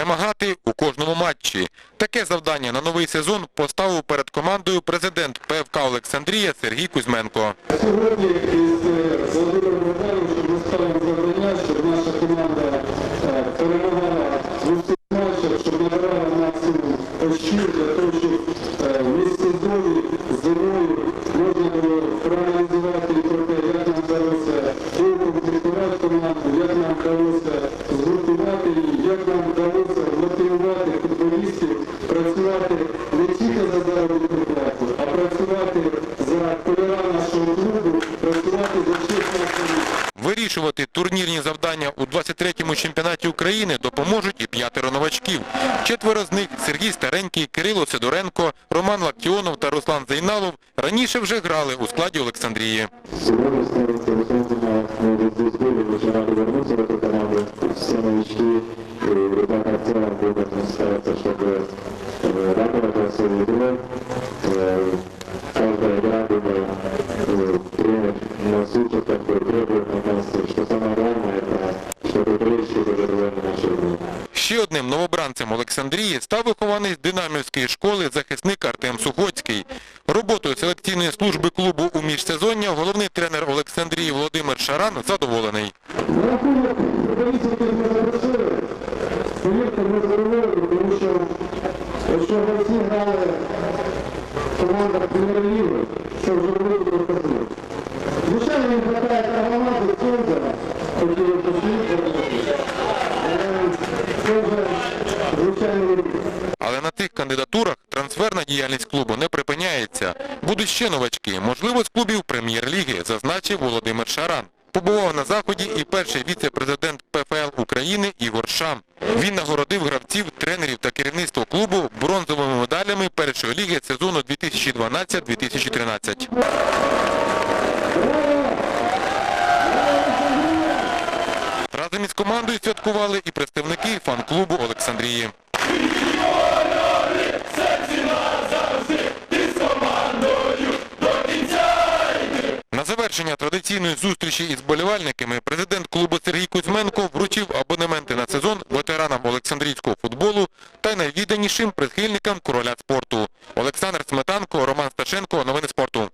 перемагати у кожному матчі. Таке завдання на новий сезон поставив перед командою президент ПФК Олександрія Сергій Кузьменко. Сьогодні турнірні завдання у 23-му чемпіонаті України допоможуть і п'ятеро новачків. Четверо з них – Сергій Старенький, Кирило Сидоренко, Роман Лактіонов та Руслан Зайналов – раніше вже грали у складі Олександрії. Сегодня становится выполнено новый сборы, уже надо вернуться в эту команду. Все новички, Ще одним новобранцем Олександрії став вихованець динамівської школи захисник Артем Сухоцький. Роботою селекційної служби клубу у міжсезоння головний тренер Олександрії Володимир Шаран задоволений. Якщо ми всі грали в командах прем'єр-ліги, Але на тих кандидатурах трансферна діяльність клубу не припиняється. Будуть ще новачки, можливо, з клубів прем'єр-ліги, зазначив Володимир Шаран. Побував на заході і перший віце-президент ПФЛ України Ігор Шам. Він нагородив гравців, тренерів та керівництво клубу бронзовими медалями першої ліги сезону 2012-2013. Разом із командою святкували і представники фан-клубу Олександрії. На завершення традиційної зустрічі із болівальниками президент клубу Сергій Кузьменко вручив абонементи на сезон ветеранам Олександрійського футболу та найвідданішим прихильникам короля спорту. Олександр Сметанко, Роман Сташенко. Новини спорту.